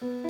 주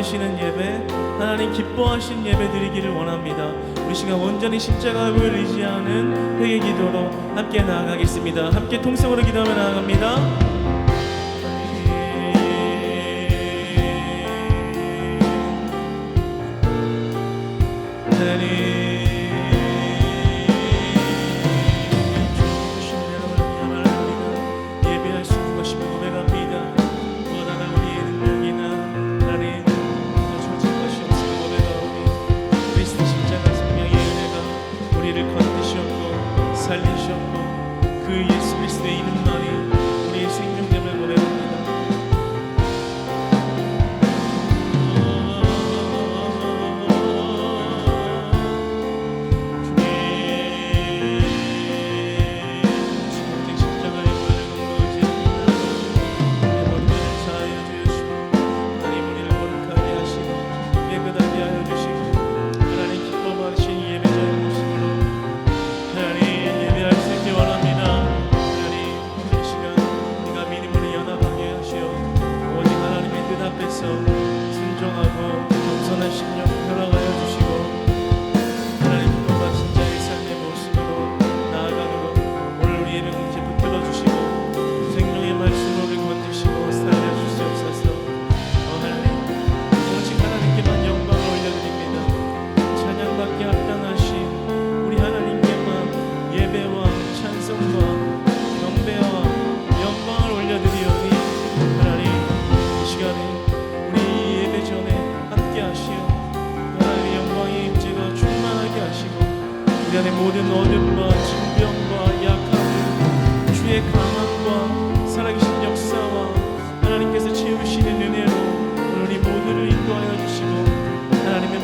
받으시는 예배 하나님 기뻐하신 예배 드리기를 원합니다. 우리 시간 온전히 십자가를 의지하는 회개 기도로 함께 나아가겠습니다. 함께 통성으로 기도하며 나아갑니다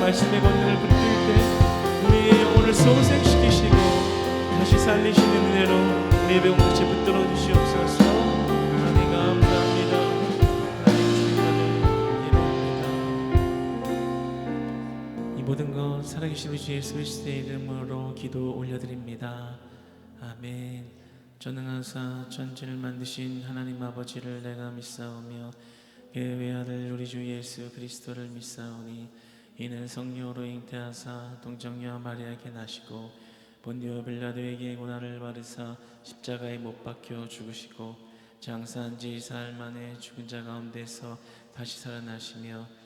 말씀의 권능을 붙들 때 우리의 영혼을 소생시키시고 다시 살리시는 은혜로 우리 예배 공동체 붙들어 주시옵소서 살아계신 우리 주 예수 그리스도의 이름으로 기도 올려드립니다. 아멘. 전능하사 천지를 만드신 하나님 아버지를 내가 믿사오며 그 외아들 우리 주 예수 그리스도를 믿사오니 이는 성령으로 잉태하사 동정녀 마리아에게 나시고 본디오 빌라도에게 고난을 받으사 십자가에 못 박혀 죽으시고 장사한 지 사흘 만에 죽은 자 가운데서 다시 살아나시며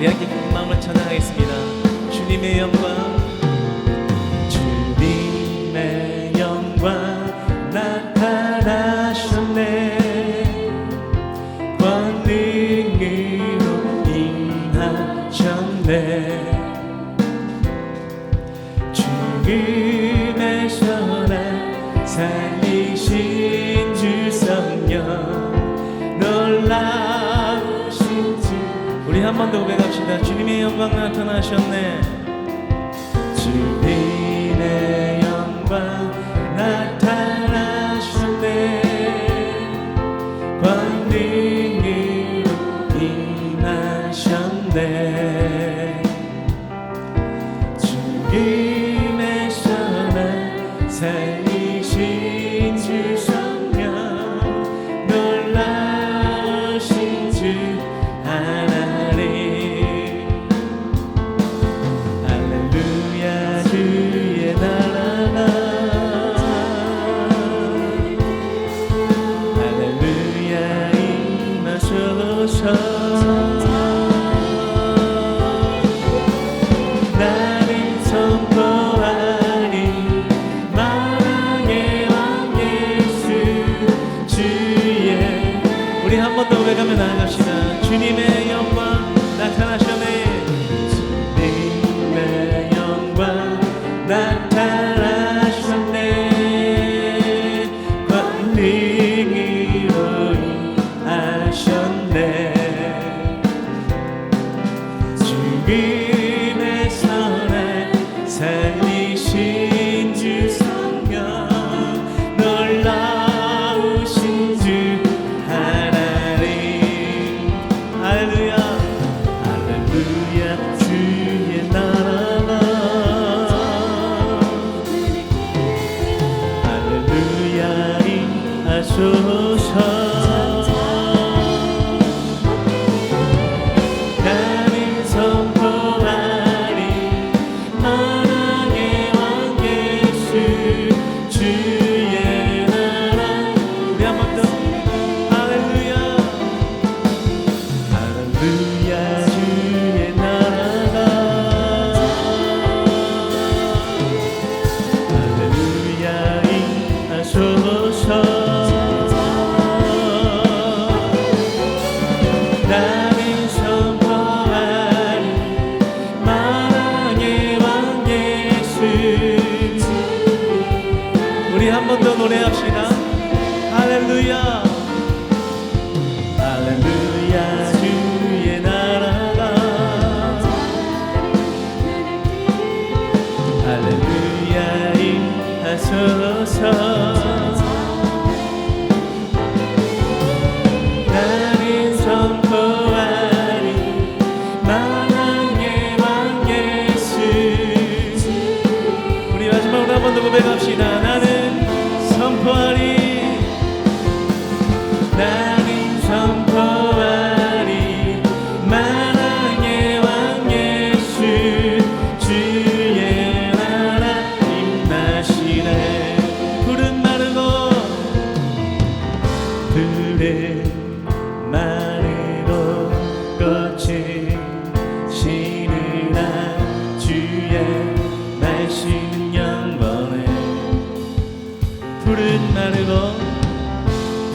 내 안에 금망을 전하겠습니다. 주님의 영광 한 번 더 고백합시다. 주님의 영광 나타나셨네. 주님.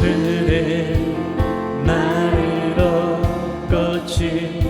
그대 나를 얻었지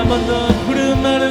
한번 더 부르마는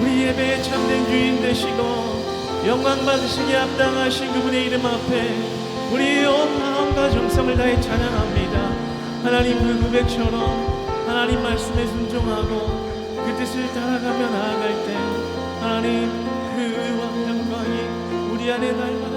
우리 예배의 참된 주인 되시고 영광 받으시기 합당하신 그분의 이름 앞에 우리의 온 마음과 정성을 다해 찬양합니다. 하나님 그 고백처럼 하나님 말씀에 순종하고 그 뜻을 따라가며 나아갈 때 하나님 그 의와 평강이 우리 안에 달라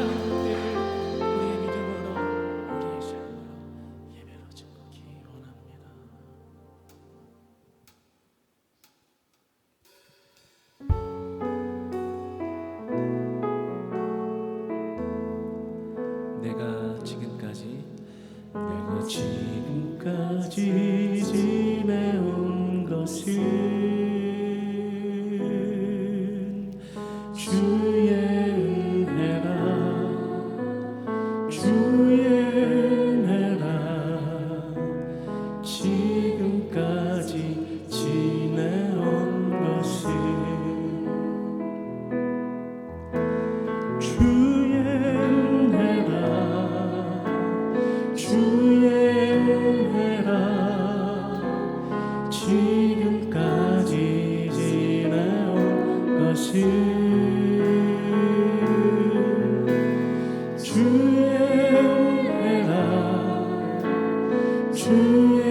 治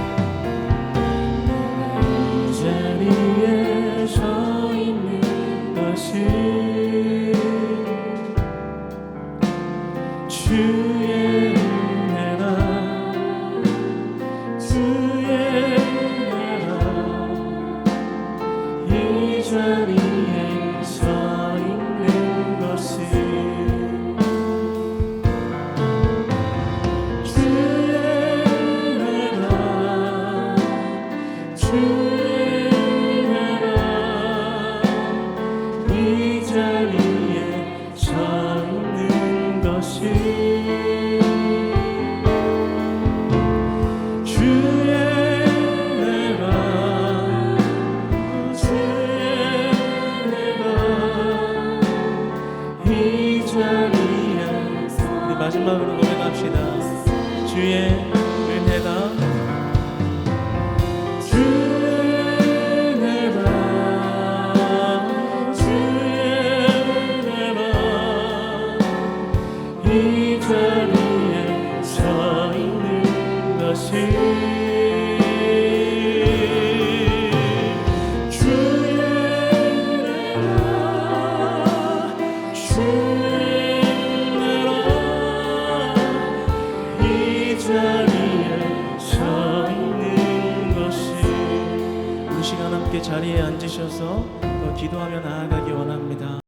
주의 자리에 앉으셔서 더 기도하며 나아가기 원합니다.